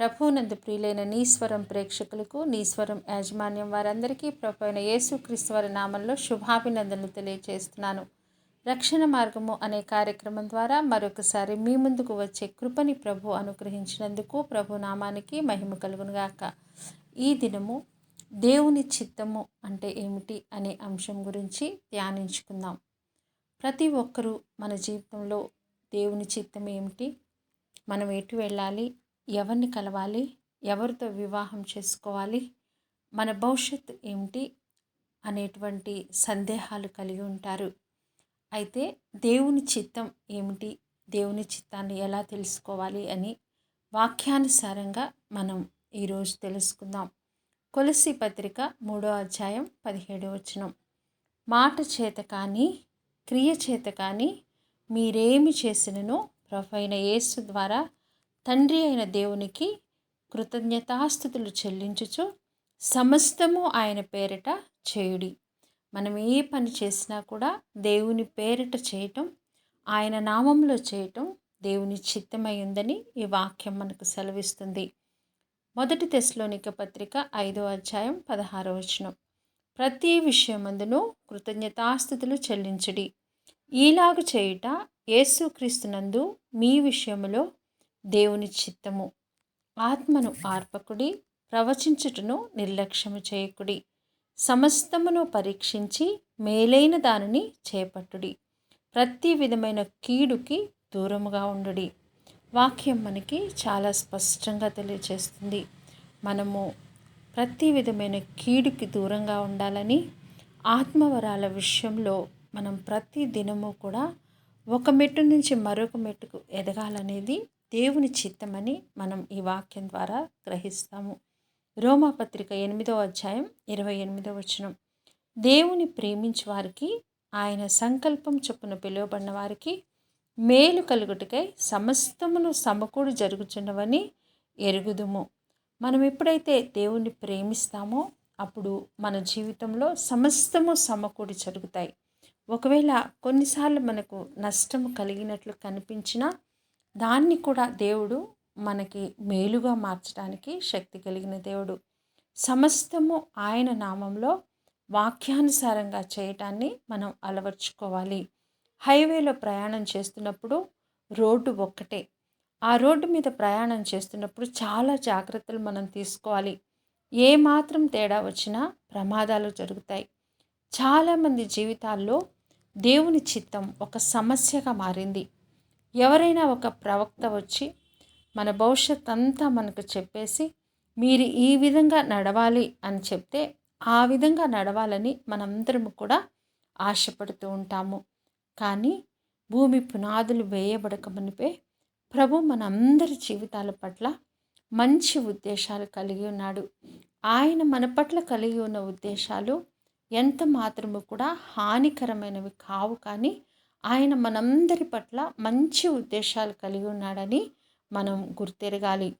ప్రభునందు ప్రియులైన నీశ్వరం ప్రేక్షకులకు నీశ్వరం యాజమాన్యం వారందరికీ ప్రభు అయిన యేసుక్రీశ్వర నామంలో శుభాభినందనలు తెలియజేస్తున్నాను రక్షణ మార్గము అనే కార్యక్రమం ద్వారా మరొకసారి మీ ముందుకు వచ్చే కృపని ప్రభు అనుగ్రహించినందుకు ప్రభు నామానికి మహిమ కలుగునుగాక ఈ దినము దేవుని చిత్తము అంటే ఏమిటి అనే అంశం గురించి ధ్యానించుకుందాం. ప్రతి ఒక్కరూ మన జీవితంలో దేవుని చిత్తం ఏమిటి మనం ఎటు వెళ్ళాలి? ఎవరిని కలవాలి? ఎవరితో వివాహం చేసుకోవాలి? మన భవిష్యత్తు ఏమిటి? అనేటువంటి సందేహాలు కలిగి ఉంటారు. అయితే దేవుని చిత్తం ఏమిటి? దేవుని చిత్తాన్ని ఎలా తెలుసుకోవాలి అని వాక్యానుసారంగా మనం ఈరోజు తెలుసుకుందాం. కొలసి పత్రిక మూడో అధ్యాయం పదిహేడు వచనం. మాట చేత కానీ క్రియ చేత కానీ మీరేమి చేసిననో ప్రభైన యేసు ద్వారా తండ్రి అయిన దేవునికి కృతజ్ఞతాస్థుతులు చెల్లించుచు సమస్తము ఆయన పేరిట చేయుడి. మనం ఏ పని చేసినా కూడా దేవుని పేరిట చేయటం ఆయన నామంలో చేయటం దేవుని చిత్తమై ఉందని ఈ వాక్యం మనకు సెలవిస్తుంది. మొదటి తెశలోనిక పత్రిక ఐదో అధ్యాయం పదహారో వచనం. ప్రతి విషయమందును కృతజ్ఞతాస్థుతులు చెల్లించుడి. ఈలాగు చేయుట యేసుక్రీస్తునందు మీ విషయంలో దేవుని చిత్తము. ఆత్మను ఆర్పకుడి ప్రవచించుటను నిర్లక్ష్యము చేయకుడి. సమస్తమును పరీక్షించి మేలైన దానిని చేపట్టుడి. ప్రతి విధమైన కీడుకి దూరముగా ఉండుడి. వాక్యం మనకి చాలా స్పష్టంగా తెలియచేస్తుంది. మనము ప్రతి విధమైన కీడుకి దూరంగా ఉండాలని ఆత్మవరాల విషయంలో మనం ప్రతి దినము కూడా ఒక మెట్టు నుంచి మరొక మెట్టుకు ఎదగాలనేది దేవుని చిత్తమని మనం ఈ వాక్యం ద్వారా గ్రహిస్తాము. రోమాపత్రిక ఎనిమిదో అధ్యాయం ఇరవై ఎనిమిదో వచనం. దేవుని ప్రేమించు వారికి ఆయన సంకల్పం చొప్పున పిలువబడిన వారికి మేలు కలుగుటకై సమస్తమును సమకూడి జరుగుతున్నవని ఎరుగుదుము. మనం ఎప్పుడైతే దేవుణ్ణి ప్రేమిస్తామో అప్పుడు మన జీవితంలో సమస్తము సమకూడి జరుగుతాయి. ఒకవేళ కొన్నిసార్లు మనకు నష్టం కలిగినట్లు కనిపించినా దాన్ని కూడా దేవుడు మనకి మేలుగా మార్చడానికి శక్తి కలిగిన దేవుడు. సమస్తము ఆయన నామంలో వాక్యానుసారంగా చేయటాన్ని మనం అలవర్చుకోవాలి. హైవేలో ప్రయాణం చేస్తున్నప్పుడు రోడ్డు ఒక్కటే. ఆ రోడ్డు మీద ప్రయాణం చేస్తున్నప్పుడు చాలా జాగ్రత్తలు మనం తీసుకోవాలి. ఏ మాత్రం తేడా వచ్చినా ప్రమాదాలు జరుగుతాయి. చాలామంది జీవితాల్లో దేవుని చిత్తం ఒక సమస్యగా మారింది. ఎవరైనా ఒక ప్రవక్త వచ్చి మన భవిష్యత్ అంతా మనకు చెప్పేసి మీరు ఈ విధంగా నడవాలి అని చెప్తే ఆ విధంగా నడవాలని మనందరం కూడా ఆశపడుతూ ఉంటాము. కానీ భూమి పునాదులు వేయబడక మునిపే ప్రభు మనందరి జీవితాల పట్ల మంచి ఉద్దేశాలు కలిగి ఉన్నాడు. ఆయన మన పట్ల కలిగి ఉన్న ఉద్దేశాలు ఎంత మాత్రము కూడా హానికరమైనవి కావు కానీ ఆయన మనందరి పట్ల మంచి ఉద్దేశాలు కలిగి ఉన్నాడని మనం గుర్తెరగాలి.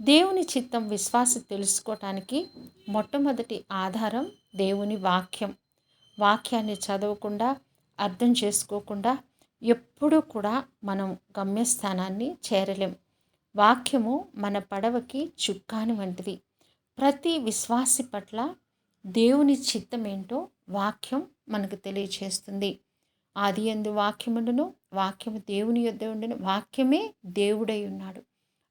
దేవుని చిత్తం విశ్వాస తెలుసుకోవటానికి మొట్టమొదటి ఆధారం దేవుని వాక్యం. వాక్యాన్ని చదవకుండా అర్థం చేసుకోకుండా ఎప్పుడూ కూడా మనం గమ్యస్థానాన్ని చేరలేం. వాక్యము మన పడవకి చుక్కాని వంటిది. ప్రతి విశ్వాసి పట్ల దేవుని చిత్తం ఏంటో వాక్యం మనకు తెలియచేస్తుంది. ఆది ఎందు వాక్యముండును వాక్యము దేవుని యొద్ద ఉండును వాక్యమే దేవుడై ఉన్నాడు.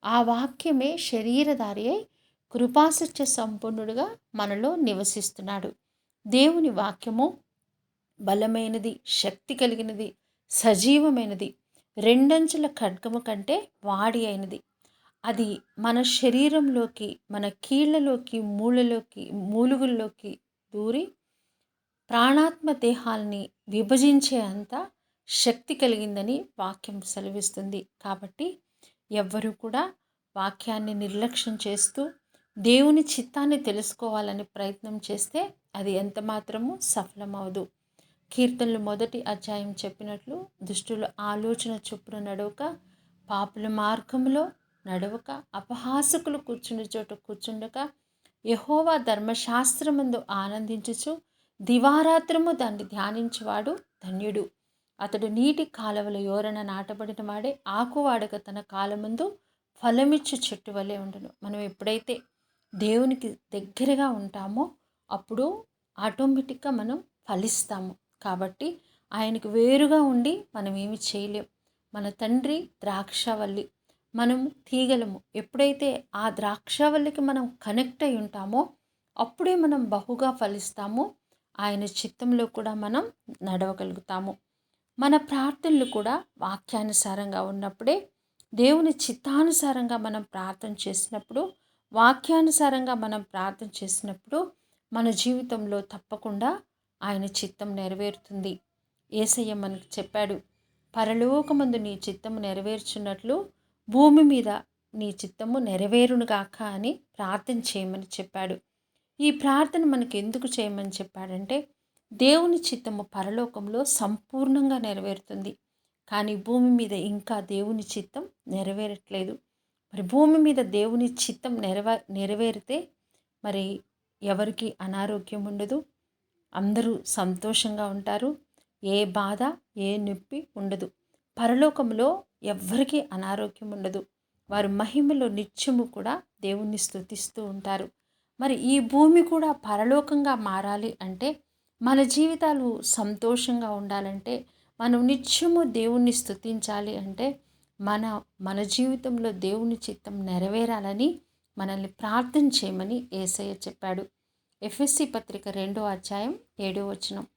ఆ వాక్యమే శరీరధారి అయి కృపాసత్య సంపూర్ణుడుగా మనలో నివసిస్తున్నాడు. దేవుని వాక్యము బలమైనది శక్తి కలిగినది సజీవమైనది రెండంచుల ఖడ్గము కంటే వాడి అయినది. అది మన శరీరంలోకి మన కీళ్ళలోకి మూలలోకి మూలుగుల్లోకి దూరి ప్రాణాత్మ దేహాల్ని విభజించే అంత శక్తి కలిగిందని వాక్యం సెలవిస్తుంది. కాబట్టి ఎవ్వరూ కూడా వాక్యాన్ని నిర్లక్ష్యం చేస్తూ దేవుని చిత్తాన్ని తెలుసుకోవాలని ప్రయత్నం చేస్తే అది ఎంత మాత్రము సఫలమవదు కీర్తనలు మొదటి అధ్యాయం చెప్పినట్లు దుష్టుల ఆలోచన చొప్పున నడవక పాపుల మార్గంలో నడవక అపహాసకులు కూర్చుని చోట కూర్చుండక యహోవా ధర్మశాస్త్రమందు ఆనందించుచు దివారాత్రము దాన్ని ధ్యానించేవాడు ధన్యుడు. అతడు నీటి కాలవల యోరణ నాటబడిన వాడే ఆకువాడక తన కాలమందు ఫలమిచ్చు చెట్టు వలె ఉండను. మనం ఎప్పుడైతే దేవునికి దగ్గరగా ఉంటామో అప్పుడు ఆటోమేటిక్గా మనం ఫలిస్తాము. కాబట్టి ఆయనకు వేరుగా ఉండి మనం ఏమి చేయలేం. మన తండ్రి ద్రాక్షవల్లి మనం తీగలము. ఎప్పుడైతే ఆ ద్రాక్షవల్లికి మనం కనెక్ట్ అయి ఉంటామో అప్పుడే మనం బహుగా ఫలిస్తాము. ఆయన చిత్తంలో కూడా మనం నడవగలుగుతాము. మన ప్రార్థనలు కూడా వాక్యానుసారంగా ఉన్నప్పుడే దేవుని చిత్తానుసారంగా మనం ప్రార్థన చేసినప్పుడు వాక్యానుసారంగా మనం ప్రార్థన చేసినప్పుడు మన జీవితంలో తప్పకుండా ఆయన చిత్తం నెరవేరుతుంది. ఏసయ్య మనకు చెప్పాడు పరలోకమందు నీ చిత్తము నెరవేర్చున్నట్లు భూమి మీద నీ చిత్తము నెరవేరునుగాక అని ప్రార్థన చేయమని చెప్పాడు. ఈ ప్రార్థన మనకి ఎందుకు చేయమని చెప్పాడంటే దేవుని చిత్తము పరలోకంలో సంపూర్ణంగా నెరవేరుతుంది. కానీ భూమి మీద ఇంకా దేవుని చిత్తం నెరవేరట్లేదు. మరి భూమి మీద దేవుని చిత్తం నెరవే నెరవేరితే మరి ఎవరికి అనారోగ్యం ఉండదు. అందరూ సంతోషంగా ఉంటారు. ఏ బాధ ఏ నొప్పి ఉండదు. పరలోకంలో ఎవ్వరికీ అనారోగ్యం ఉండదు. వారు మహిమలో నిత్యము కూడా దేవుణ్ణి స్తుతిస్తూ ఉంటారు. మరి ఈ భూమి కూడా పరలోకంగా మారాలి అంటే మన జీవితాలు సంతోషంగా ఉండాలంటే మనం నిత్యము దేవుణ్ణి స్థుతించాలి అంటే మన మన జీవితంలో దేవుని చిత్తం నెరవేరాలని మనల్ని ప్రార్థన చేయమని ఏసయ్య చెప్పాడు. ఎఫ్ఎస్సి పత్రిక రెండో అధ్యాయం ఏడో వచనం.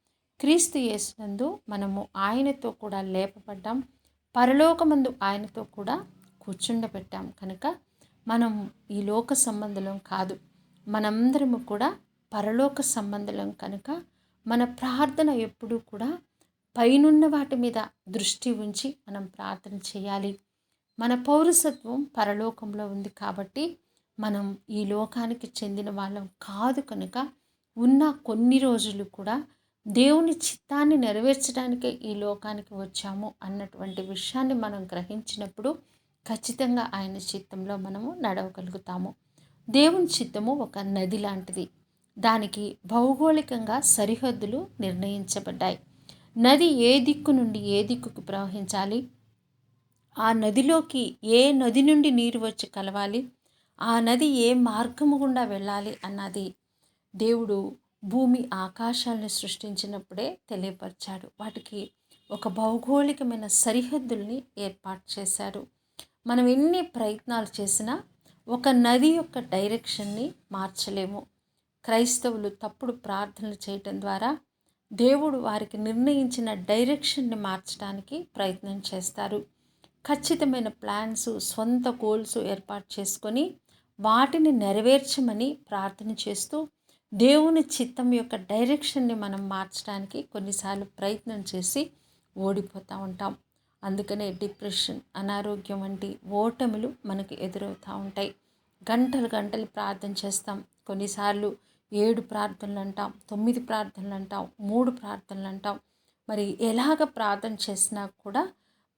క్రీస్తు యేసునందు మనము ఆయనతో కూడా లేపబడ్డాం. పరలోకమందు ఆయనతో కూడా కూర్చుండబెట్టాం. కనుక మనం ఈ లోక సంబంధం కాదు. మనందరము కూడా పరలోక సంబంధం కనుక మన ప్రార్థన ఎప్పుడూ కూడా పైనున్న వాటి మీద దృష్టి ఉంచి మనం ప్రార్థన చేయాలి. మన పౌరసత్వం పరలోకంలో ఉంది కాబట్టి మనం ఈ లోకానికి చెందిన వాళ్ళం కాదు కనుక ఉన్న కొన్ని రోజులు కూడా దేవుని చిత్తాన్ని నెరవేర్చడానికే ఈ లోకానికి వచ్చాము అన్నటువంటి విషయాన్ని మనం గ్రహించినప్పుడు ఖచ్చితంగా ఆయన చిత్తంలో మనము నడవగలుగుతాము. దేవుని చిత్తము ఒక నది లాంటిది. దానికి భౌగోళికంగా సరిహద్దులు నిర్ణయించబడ్డాయి. నది ఏ దిక్కు నుండి ఏ దిక్కుకు ప్రవహించాలి? ఆ నదిలోకి ఏ నది నుండి నీరు వచ్చి కలవాలి? ఆ నది ఏ మార్గము గుండా వెళ్ళాలి అన్నది దేవుడు భూమి ఆకాశాలను సృష్టించినప్పుడే తెలియపరిచాడు. వాటికి ఒక భౌగోళికమైన సరిహద్దుల్ని ఏర్పాటు చేశారు మనం ఎన్ని ప్రయత్నాలు చేసినా ఒక నది యొక్క డైరెక్షన్ని మార్చలేము. క్రైస్తవులు తప్పుడు ప్రార్థనలు చేయటం ద్వారా దేవుడు వారికి నిర్ణయించిన డైరెక్షన్ని మార్చడానికి ప్రయత్నం చేస్తారు. ఖచ్చితమైన ప్లాన్స్ సొంత గోల్స్ ఏర్పాటు చేసుకొని వాటిని నెరవేర్చమని ప్రార్థన చేస్తూ దేవుని చిత్తం యొక్క డైరెక్షన్ని మనం మార్చడానికి కొన్నిసార్లు ప్రయత్నం చేసి ఓడిపోతూ ఉంటాం. అందుకనే డిప్రెషన్ అనారోగ్యం వంటి ఓటములు మనకి ఎదురవుతూ ఉంటాయి. గంటలు గంటలు ప్రార్థన చేస్తాం. కొన్నిసార్లు ఏడు ప్రార్థనలు అంటాం తొమ్మిది ప్రార్థనలు అంటాం మూడు ప్రార్థనలు అంటాం. మరి ఎలాగ ప్రార్థన చేసినా కూడా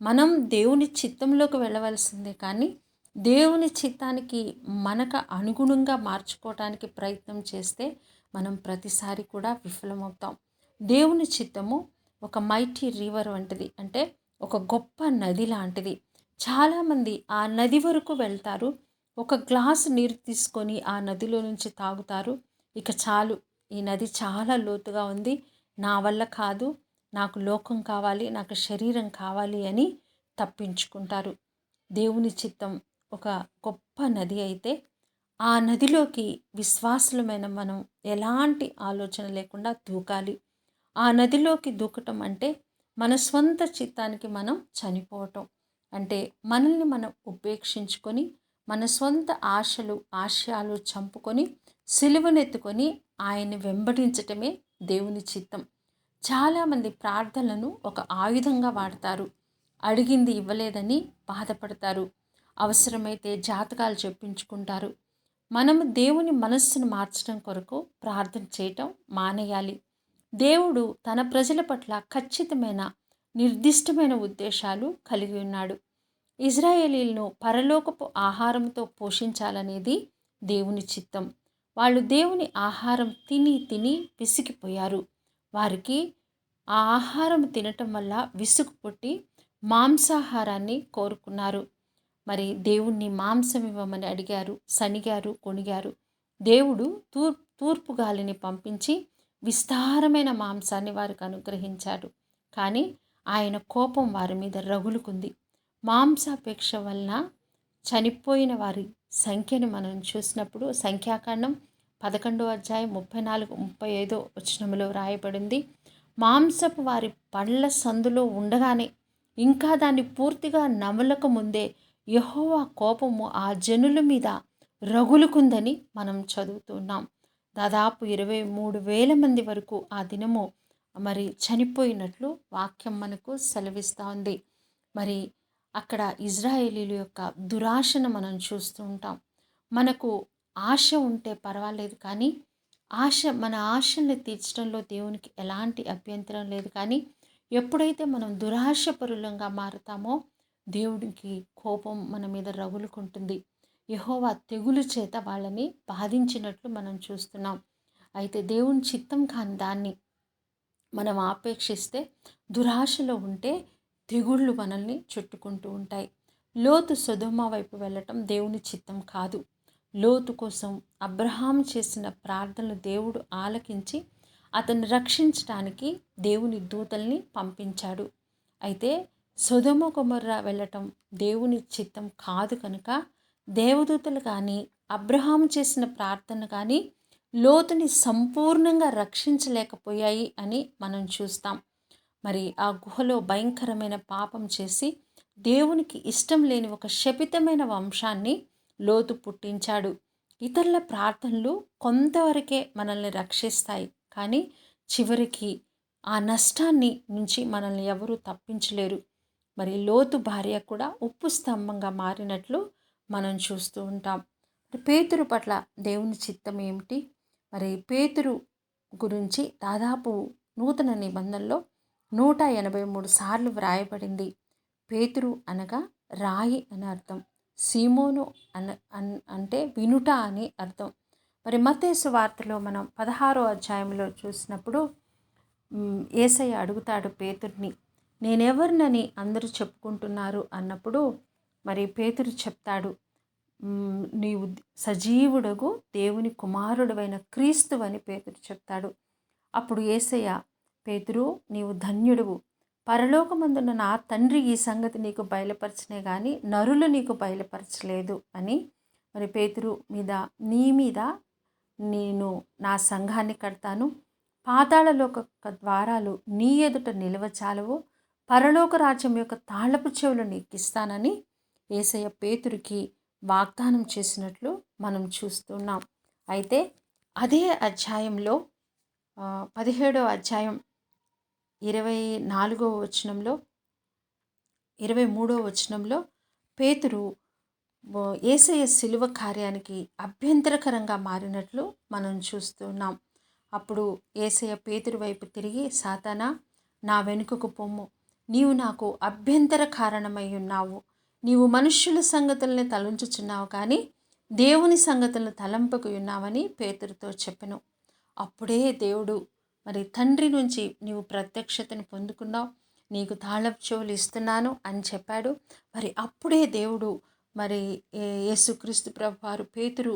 మనం దేవుని చిత్తంలోకి వెళ్ళవలసిందే కానీ దేవుని చిత్తానికి మనకు అనుగుణంగా మార్చుకోవడానికి ప్రయత్నం చేస్తే మనం ప్రతిసారి కూడా విఫలమవుతాం. దేవుని చిత్తము ఒక మైటీ రివర్ వంటిది. అంటే ఒక గొప్ప నది లాంటిది. చాలామంది ఆ నది వరకు వెళ్తారు. ఒక గ్లాస్ నీరు తీసుకొని ఆ నదిలో నుంచి తాగుతారు. ఇక చాలు ఈ నది చాలా లోతుగా ఉంది. నా వల్ల కాదు. నాకు లోకం కావాలి. నాకు శరీరం కావాలి అని తప్పించుకుంటారు. దేవుని చిత్తం ఒక గొప్ప నది అయితే ఆ నదిలోకి విశ్వాసులమైన మనం ఎలాంటి ఆలోచన లేకుండా దూకాలి. ఆ నదిలోకి దూకటం అంటే మన స్వంత చిత్తానికి మనం చనిపోవటం. అంటే మనల్ని మనం ఉపేక్షించుకొని మన స్వంత ఆశలు ఆశయాలు చంపుకొని సిలువనెత్తుకొని ఆయన్ని వెంబడించటమే దేవుని చిత్తం. చాలామంది ప్రార్థనలను ఒక ఆయుధంగా వాడతారు. అడిగింది ఇవ్వలేదని బాధపడతారు. అవసరమైతే జాతకాలు చెప్పించుకుంటారు. మనము దేవుని మనస్సును మార్చడం కొరకు ప్రార్థన చేయటం మానేయాలి. దేవుడు తన ప్రజల పట్ల ఖచ్చితమైన నిర్దిష్టమైన ఉద్దేశాలు కలిగి ఉన్నాడు. ఇజ్రాయేలీలను పరలోకపు ఆహారంతో పోషించాలనేది దేవుని చిత్తం. వాళ్ళు దేవుని ఆహారం తిని తిని విసిగిపోయారు. వారికి ఆ ఆహారం తినటం వల్ల విసుగు పుట్టి మాంసాహారాన్ని కోరుకున్నారు. మరి దేవుణ్ణి మాంసం ఇవ్వమని అడిగారు సనిగారు కొనిగారు. దేవుడు తూర్పు తూర్పు గాలిని పంపించి విస్తారమైన మాంసాన్ని వారికి అనుగ్రహించాడు. కానీ ఆయన కోపం వారి మీద రగులుకుంది. మాంసాపేక్ష వలన చనిపోయిన వారి సంఖ్యను మనం చూసినప్పుడు సంఖ్యాకాండం పదకొండో అధ్యాయం ముప్పై నాలుగు ముప్పై ఐదో వచనంలో రాయబడింది. మాంసపు వారి పండ్ల సందులో ఉండగానే ఇంకా దాన్ని పూర్తిగా నమలక ముందే యహోవా కోపము ఆ జనుల మీద రగులుకుందని మనం చదువుతున్నాం. దాదాపు ఇరవై మూడు వేల మంది వరకు ఆ దినము మరి చనిపోయినట్లు వాక్యం మనకు సెలవిస్తూ ఉంది. మరి అక్కడ ఇజ్రాయేలీల యొక్క దురాశను మనం చూస్తూ ఉంటాం. మనకు ఆశ ఉంటే పర్వాలేదు కానీ ఆశ మన ఆశల్ని తీర్చడంలో దేవునికి ఎలాంటి అభ్యంతరం లేదు కానీ ఎప్పుడైతే మనం దురాశపరులంగా మారుతామో దేవుడికి కోపం మన మీద రగులుకుంటుంది. యహోవా తెగులు చేత వాళ్ళని బాధించినట్లు మనం చూస్తున్నాం. అయితే దేవుని చిత్తం కాని దాన్ని మనం ఆపేక్షిస్తే దురాశలో ఉంటే తెగుళ్ళు మనల్ని చుట్టుకుంటూ ఉంటాయి. లోతు సుధమ వైపు వెళ్ళటం దేవుని చిత్తం కాదు. లోతు కోసం అబ్రహాం చేసిన ప్రార్థనలు దేవుడు ఆలకించి అతను రక్షించడానికి దేవుని దూతల్ని పంపించాడు. అయితే సుధమ కుమర్ర వెళ్ళటం దేవుని చిత్తం కాదు కనుక దేవదూతలు కానీ అబ్రహాం చేసిన ప్రార్థన కానీ లోతుని సంపూర్ణంగా రక్షించలేకపోయాయి అని మనం చూస్తాం. మరి ఆ గుహలో భయంకరమైన పాపం చేసి దేవునికి ఇష్టం లేని ఒక శపితమైన వంశాన్ని లోతు పుట్టించాడు. ఇతరుల ప్రార్థనలు కొంతవరకే మనల్ని రక్షిస్తాయి. కానీ చివరికి ఆ నష్టాన్ని నుంచి మనల్ని ఎవరూ తప్పించలేరు. మరి లోతు భార్య కూడా ఉప్పు స్తంభంగా మారినట్లు మనం చూస్తూ ఉంటాం. పేతురు పట్ల దేవుని చిత్తం ఏమిటి? మరి పేతురు గురించి దాదాపు నూతన నిబంధనలో నూట ఎనభై మూడు సార్లు వ్రాయబడింది. పేతురు అనగా రాయి అని అర్థం. సీమోను అన అంటే వినుట అని అర్థం. మరి మతేసు వార్తలో మనం పదహారో అధ్యాయంలో చూసినప్పుడు ఏసయ్య అడుగుతాడు పేతుర్ని నేనెవరినని అందరూ చెప్పుకుంటున్నారు? అన్నప్పుడు మరి పేతురు చెప్తాడు నీవు సజీవుడగు దేవుని కుమారుడవైన క్రీస్తు అని పేతురు చెప్తాడు. అప్పుడు ఏసయ్య పేతురు నీవు ధన్యుడువు. పరలోకమందున్న నా తండ్రి ఈ సంగతి నీకు బయలుపరచనే కానీ నరులు నీకు బయలుపరచలేదు అని మరి పేతురు మీద నీ మీద నేను నా సంఘాన్ని కడతాను. పాతాళలోక ద్వారాలు నీ ఎదుట నిలవచాలవు పరలోక రాజ్యం యొక్క తాళపు చెవులు నీకిస్తానని ఏసయ్య పేతురికి వాగ్దానం చేసినట్లు మనం చూస్తున్నాం. అయితే అదే అధ్యాయంలో పదిహేడో అధ్యాయం ఇరవై నాలుగో వచనంలో ఇరవై మూడో వచనంలో పేతురు ఏసయ శిలువ కార్యానికి అభ్యంతరకరంగా మారినట్లు మనం చూస్తున్నాం. అప్పుడు ఏసయ పేతురు వైపు తిరిగి సాతానా నా వెనుకకు పొమ్ము. నీవు నాకు అభ్యంతర కారణమై ఉన్నావు. నీవు మనుష్యుల సంగతుల్ని తలంచుచున్నావు కానీ దేవుని సంగతులను తలంపకు ఉన్నావని పేతురుతో చెప్పెను. అప్పుడే దేవుడు మరి తండ్రి నుంచి నీవు ప్రత్యక్షతను పొందుకున్నావు నీకు తాళపు చెవులు ఇస్తున్నాను అని చెప్పాడు. మరి అప్పుడే దేవుడు మరి యేసుక్రీస్తు ప్రభు వారు పేతురు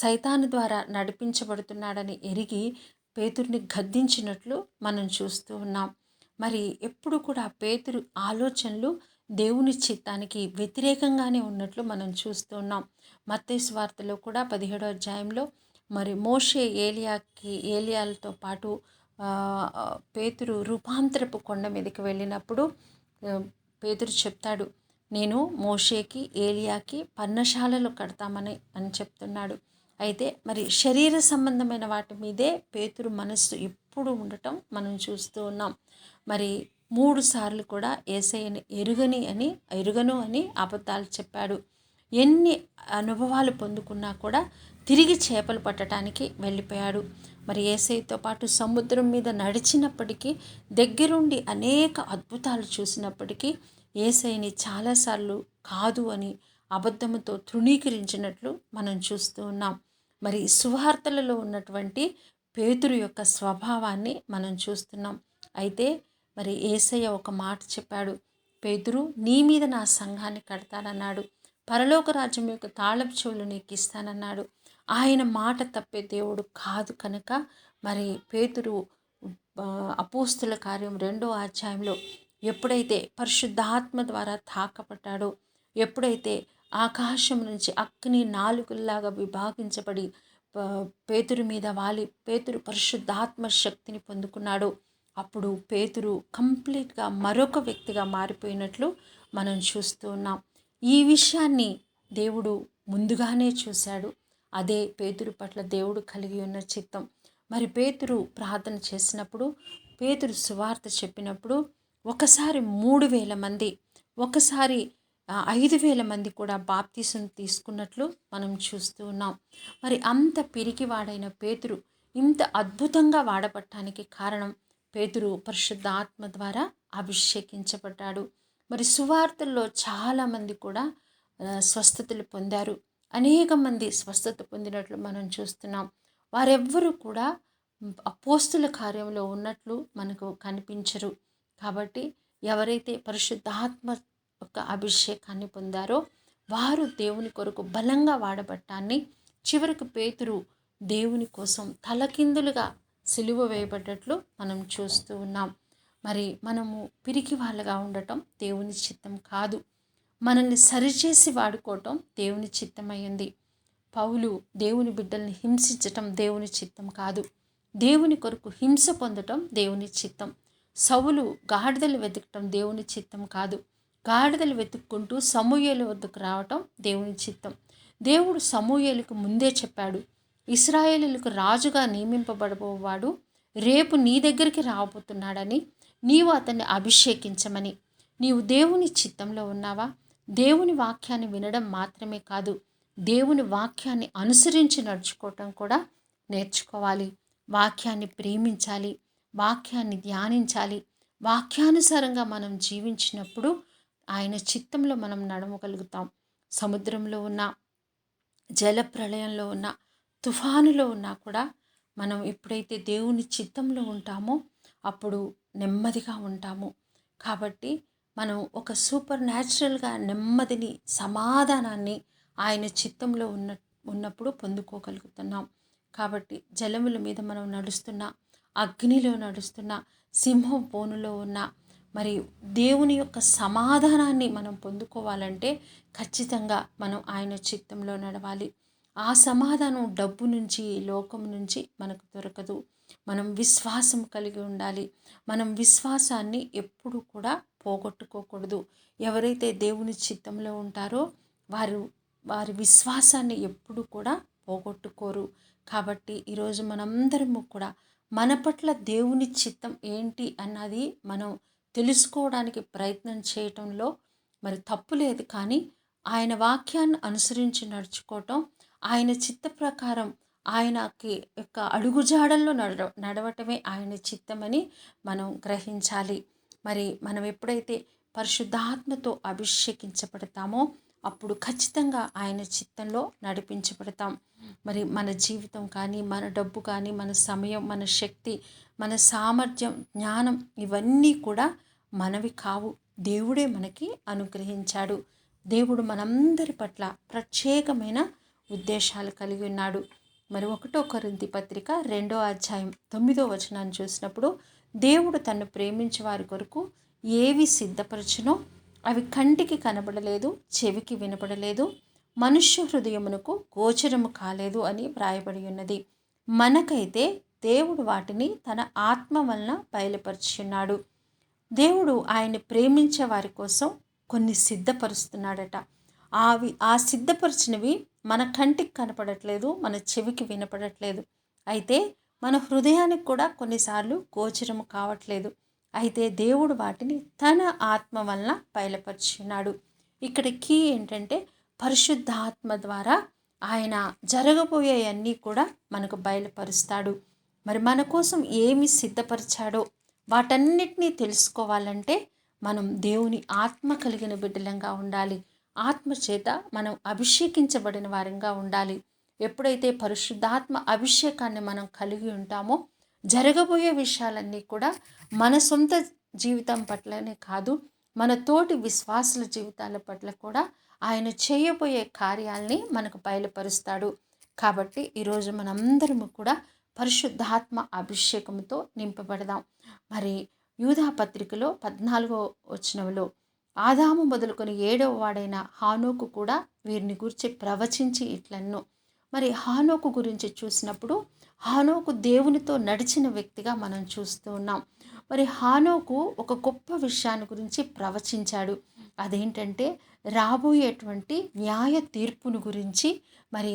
సైతాను ద్వారా నడిపించబడుతున్నాడని ఎరిగి పేతుర్ని గద్దించినట్లు మనం చూస్తూ ఉన్నాం. మరి ఎప్పుడు కూడా పేతురు ఆలోచనలు దేవుని చిత్తానికి వ్యతిరేకంగానే ఉన్నట్లు మనం చూస్తూ ఉన్నాం మత్తేసు వార్తలో కూడా పదిహేడో అధ్యాయంలో మరి మోషే ఏలియాకి ఏలియాలతో పాటు పేతురు రూపాంతరపు కొండ మీదకి వెళ్ళినప్పుడు పేతురు చెప్తాడు నేను మోషేకి ఏలియాకి పర్ణశాలలు కడతామని అని చెప్తున్నాడు. అయితే మరి శరీర సంబంధమైన వాటి మీదే పేతురు మనస్సు ఎప్పుడు ఉండటం మనం చూస్తూ ఉన్నాం. మరి మూడు సార్లు కూడా ఏసయ్యని ఎరుగని అని ఎరుగను అని అబద్ధాలు చెప్పాడు. ఎన్ని అనుభవాలు పొందుకున్నా కూడా తిరిగి చేపలు పట్టడానికి వెళ్ళిపోయాడు. మరి ఏసైతో పాటు సముద్రం మీద నడిచినప్పటికీ దగ్గరుండి అనేక అద్భుతాలు చూసినప్పటికీ ఏసైని చాలాసార్లు కాదు అని అబద్ధముతో తృణీకరించినట్లు మనం చూస్తూ ఉన్నాం. మరి సువార్తలలో ఉన్నటువంటి పేతురు యొక్క స్వభావాన్ని మనం చూస్తున్నాం. అయితే మరి ఏసయ్య ఒక మాట చెప్పాడు. పేతురు నీ మీద నా సంఘాన్ని కడతానన్నాడు. పరలోక రాజ్యం యొక్క తాళపు చెవులు నీకు ఇస్తానన్నాడు. ఆయన మాట తప్పే దేవుడు కాదు కనుక మరి పేతురు అపోస్తుల కార్యం రెండో అధ్యాయంలో ఎప్పుడైతే పరిశుద్ధాత్మ ద్వారా తాకపడ్డాడో ఎప్పుడైతే ఆకాశం నుంచి అగ్ని నాలుగుల్లాగా విభాగించబడి పేతురు మీద వాలి పేతురు పరిశుద్ధాత్మ శక్తిని పొందుకున్నాడో అప్పుడు పేతురు కంప్లీట్గా మరొక వ్యక్తిగా మారిపోయినట్లు మనం చూస్తూ ఉన్నాం. ఈ విషయాన్ని దేవుడు ముందుగానే చూశాడు. అదే పేతురు పట్ల దేవుడు కలిగి ఉన్న చిత్తం. మరి పేతురు ప్రార్థన చేసినప్పుడు పేతురు సువార్త చెప్పినప్పుడు ఒకసారి మూడు వేల మంది ఒకసారి ఐదు వేల మంది కూడా బాప్తీసం తీసుకున్నట్లు మనం చూస్తూ ఉన్నాం. మరి అంత పిరికివాడైన పేతురు ఇంత అద్భుతంగా వాడబట్టానికి కారణం పేతురు పరిశుద్ధ ఆత్మ ద్వారా అభిషేకించబడ్డాడు. మరి సువార్తల్లో చాలామంది కూడా స్వస్థతలు పొందారు. అనేక మంది స్వస్థత పొందినట్లు మనం చూస్తున్నాం. వారెవ్వరూ కూడా అపోస్తుల కార్యంలో ఉన్నట్లు మనకు కనిపించరు. కాబట్టి ఎవరైతే పరిశుద్ధాత్మ యొక్క అభిషేకాన్ని పొందారో వారు దేవుని కొరకు బలంగా వాడబట్టాన్ని చివరికి పేతురు దేవుని కోసం తలకిందులుగా సిలువ వేయబడ్డట్లు మనం చూస్తూ ఉన్నాం. మరి మనము పిరికి వాళ్ళగా ఉండటం దేవుని చిత్తం కాదు. మనల్ని సరిచేసి వాడుకోవటం దేవుని చిత్తమైంది. పౌలు దేవుని బిడ్డల్ని హింసించటం దేవుని చిత్తం కాదు. దేవుని కొరకు హింస పొందటం దేవుని చిత్తం. సవులు గాడిదలు వెతకటం దేవుని చిత్తం కాదు. గాడిదలు వెతుక్కుంటూ సమూహలు వద్దకు రావటం దేవుని చిత్తం. దేవుడు సమూహలకు ముందే చెప్పాడు ఇస్రాయేలులకు రాజుగా నియమింపబడబోవాడు రేపు నీ దగ్గరికి రాబోతున్నాడని నీవు అతన్ని అభిషేకించమని. నీవు దేవుని చిత్తంలో ఉన్నావా? దేవుని వాక్యాన్ని వినడం మాత్రమే కాదు దేవుని వాక్యాన్ని అనుసరించి నడుచుకోవటం కూడా నేర్చుకోవాలి. వాక్యాన్ని ప్రేమించాలి వాక్యాన్ని ధ్యానించాలి. వాక్యానుసారంగా మనం జీవించినప్పుడు ఆయన చిత్తంలో మనం నడవగలుగుతాం. సముద్రంలో ఉన్న జల ప్రళయంలో ఉన్న తుఫానులో ఉన్నా కూడా మనం ఎప్పుడైతే దేవుని చిత్తంలో ఉంటామో అప్పుడు నెమ్మదిగా ఉంటాము. కాబట్టి మనం ఒక సూపర్ న్యాచురల్గా నెమ్మదిని సమాధానాన్ని ఆయన చిత్తంలో ఉన్న ఉన్నప్పుడు పొందుకోగలుగుతున్నాం. కాబట్టి జలముల మీద మనం నడుస్తున్న అగ్నిలో నడుస్తున్న సింహం పోనులో ఉన్న మరి దేవుని యొక్క సమాధానాన్ని మనం పొందుకోవాలంటే ఖచ్చితంగా మనం ఆయన చిత్తంలో నడవాలి. ఆ సమాధానం డబ్బు నుంచి లోకం నుంచి మనకు దొరకదు. మనం విశ్వాసం కలిగి ఉండాలి. మనం విశ్వాసాన్ని ఎప్పుడు కూడా పోగొట్టుకోకూడదు. ఎవరైతే దేవుని చిత్తంలో ఉంటారో వారు వారి విశ్వాసాన్ని ఎప్పుడు కూడా పోగొట్టుకోరు. కాబట్టి ఈరోజు మనందరము కూడా మన పట్ల దేవుని చిత్తం ఏంటి అన్నది మనం తెలుసుకోవడానికి ప్రయత్నం చేయటంలో మరి తప్పు లేదు. కానీ ఆయన వాక్యాన్ని అనుసరించి నడుచుకోవటం ఆయన చిత్త ప్రకారం ఆయనకి యొక్క అడుగుజాడల్లో నడవ నడవటమే ఆయన చిత్తమని మనం గ్రహించాలి. మరి మనం ఎప్పుడైతే పరిశుద్ధాత్మతో అభిషేకించబడతామో అప్పుడు ఖచ్చితంగా ఆయన చిత్తంలో నడిపించబడతాం. మరి మన జీవితం కానీ మన డబ్బు కానీ మన సమయం మన శక్తి మన సామర్థ్యం జ్ఞానం ఇవన్నీ కూడా మనవి కావు. దేవుడే మనకి అనుగ్రహించాడు. దేవుడు మనందరి పట్ల ప్రత్యేకమైన ఉద్దేశాలు కలిగి ఉన్నాడు. మరి ఒకటో కొరింతి పత్రిక రెండో అధ్యాయం తొమ్మిదో వచనాన్ని చూసినప్పుడు దేవుడు తను ప్రేమించే వారి కొరకు ఏవి సిద్ధపరచునో అవి కంటికి కనబడలేదు చెవికి వినపడలేదు మనుష్య హృదయమునకు గోచరము కాలేదు అని వ్రాయబడి ఉన్నది. మనకైతే దేవుడు వాటిని తన ఆత్మ వలన బయలుపరుచున్నాడు దేవుడు ఆయన ప్రేమించే వారి కోసం కొన్ని సిద్ధపరుస్తున్నాడట. అవి ఆ సిద్ధపరిచినవి మన కంటికి కనపడట్లేదు మన చెవికి వినపడట్లేదు. అయితే మన హృదయానికి కూడా కొన్నిసార్లు గోచరము కావట్లేదు. అయితే దేవుడు వాటిని తన ఆత్మ వలన బయలుపరుచున్నాడు ఇక్కడ కీ ఏంటంటే పరిశుద్ధాత్మ ద్వారా ఆయన జరగబోయేవన్నీ కూడా మనకు బయలుపరుస్తాడు. మరి మన కోసం ఏమి సిద్ధపరిచాడో వాటన్నిటినీ తెలుసుకోవాలంటే మనం దేవుని ఆత్మ కలిగిన బిడ్డలంగా ఉండాలి. ఆత్మచేత మనం అభిషేకించబడిన వారంగా ఉండాలి. ఎప్పుడైతే పరిశుద్ధాత్మ అభిషేకాన్ని మనం కలిగి ఉంటామో జరగబోయే విషయాలన్నీ కూడా మన సొంత జీవితం పట్లనే కాదు మన తోటి విశ్వాసుల జీవితాల పట్ల కూడా ఆయన చేయబోయే కార్యాల్ని మనకు బయలుపరుస్తాడు. కాబట్టి ఈరోజు మనందరము కూడా పరిశుద్ధాత్మ అభిషేకంతో నింపబడదాం. మరి యూధా పత్రికలో పద్నాలుగో వచనంలో ఆదాము మొదలుకొని ఏడవ వాడైన హానోకు కూడా వీరిని గురించి ప్రవచించి ఇట్లన్నో. మరి హానోకు గురించి చూసినప్పుడు హానోకు దేవునితో నడిచిన వ్యక్తిగా మనం చూస్తూ ఉన్నాం. మరి హానోకు ఒక గొప్ప విషయాన్ని గురించి ప్రవచించాడు. అదేంటంటే రాబోయేటువంటి న్యాయ తీర్పును గురించి మరి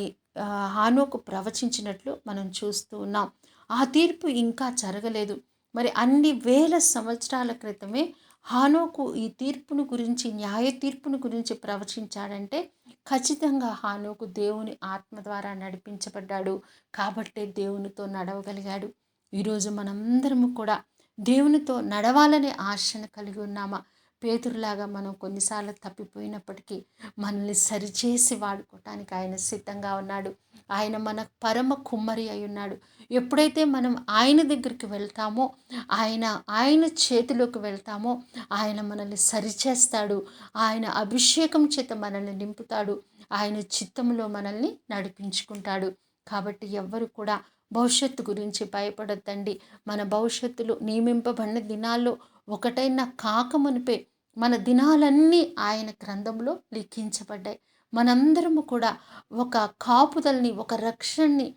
హానోకు ప్రవచించినట్లు మనం చూస్తూ ఉన్నాం. ఆ తీర్పు ఇంకా జరగలేదు. మరి అన్ని వేల సంవత్సరాల క్రితమే హానోకు ఈ తీర్పును గురించి న్యాయ తీర్పును గురించి ప్రవచించాడంటే ఖచ్చితంగా హానోకు దేవుని ఆత్మ ద్వారా నడిపించబడ్డాడు. కాబట్టే దేవునితో నడవగలిగాడు. ఈరోజు మనందరము కూడా దేవునితో నడవాలనే ఆశను కలిగి ఉన్నామా? పేతురులాగా మనం కొన్నిసార్లు తప్పిపోయినప్పటికీ మనల్ని సరిచేసి వాడుకోవటానికి ఆయన సిద్ధంగా ఉన్నాడు. ఆయన మన పరమ కుమ్మరి అయి ఉన్నాడు. ఎప్పుడైతే మనం ఆయన దగ్గరికి వెళ్తామో ఆయన ఆయన చేతిలోకి వెళ్తామో ఆయన మనల్ని సరిచేస్తాడు. ఆయన అభిషేకం చేత మనల్ని నింపుతాడు. ఆయన చిత్తంలో మనల్ని నడిపించుకుంటాడు. కాబట్టి ఎవ్వరు కూడా భవిష్యత్తు గురించి భయపడద్దండి. మన భవిష్యత్తులో నియమింపబడిన దినాల్లో ఒకటైన కాకమునిపే మన దినాలన్నీ ఆయన గ్రంథంలో లిఖించబడ్డాయి. మనందరము కూడా ఒక కాపుదల్ని ఒక రక్షణని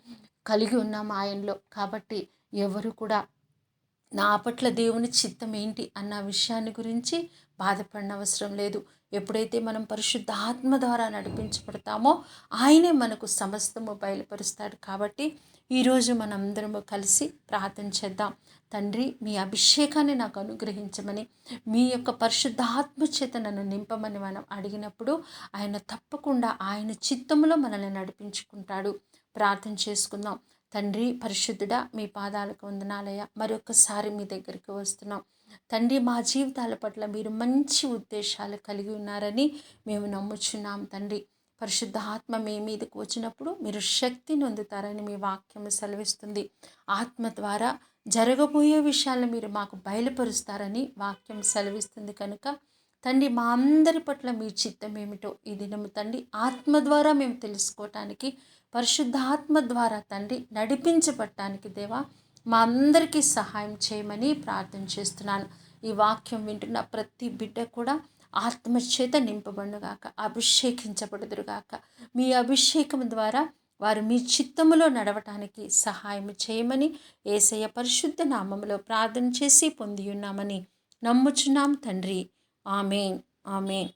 కలిగి ఉన్నాం ఆయనలో. కాబట్టి ఎవరు కూడా నా పట్ల దేవుని చిత్తం ఏంటి అన్న విషయాన్ని గురించి బాధపడిన అవసరం లేదు. ఎప్పుడైతే మనం పరిశుద్ధ ఆత్మ ద్వారా నడిపించబడతామో ఆయనే మనకు సమస్తము బయలుపరుస్తాడు. కాబట్టి ఈరోజు మనందరము కలిసి ప్రార్థన చేద్దాం. తండ్రి మీ అభిషేకాన్ని నాకు అనుగ్రహించమని మీ యొక్క పరిశుద్ధాత్మ చేత నన్ను నింపమని మనం అడిగినప్పుడు ఆయన తప్పకుండా ఆయన చిత్తంలో మనల్ని నడిపించుకుంటాడు. ప్రార్థన చేసుకుందాం. తండ్రి పరిశుద్ధుడా మీ పాదాలకు వందనాలయ మరొకసారి మీ దగ్గరికి వస్తున్నాం. తండ్రి మా జీవితాల పట్ల మీరు మంచి ఉద్దేశాలు కలిగి ఉన్నారని మేము నమ్ముచున్నాం తండ్రి. పరిశుద్ధ ఆత్మ మీ మీదకు వచ్చినప్పుడు మీరు శక్తి నొందుతారని మీ వాక్యం సెలవిస్తుంది. ఆత్మ ద్వారా జరగబోయే విషయాలను మీరు మాకు బయలుపరుస్తారని వాక్యం సెలవిస్తుంది కనుక తండ్రి మా అందరి పట్ల మీ చిత్తం ఏమిటో ఈ దినము తండ్రి ఆత్మ ద్వారా మేము తెలుసుకోవటానికి పరిశుద్ధ ఆత్మ ద్వారా తండ్రి నడిపించబట్టానికి దేవా మా అందరికీ సహాయం చేయమని ప్రార్థన చేస్తున్నాను. ఈ వాక్యం వింటున్న ప్రతి బిడ్డ కూడా ఆత్మచేత నింపబడుగాక అభిషేకించబడుదురుగాక. మీ అభిషేకం ద్వారా వారు మీ చిత్తములో నడవటానికి సహాయం చేయమని ఏసయ్య పరిశుద్ధ నామంలో ప్రార్థన చేసి పొందియున్నామని నమ్ముచున్నాం తండ్రి. ఆమెన్. ఆమెన్.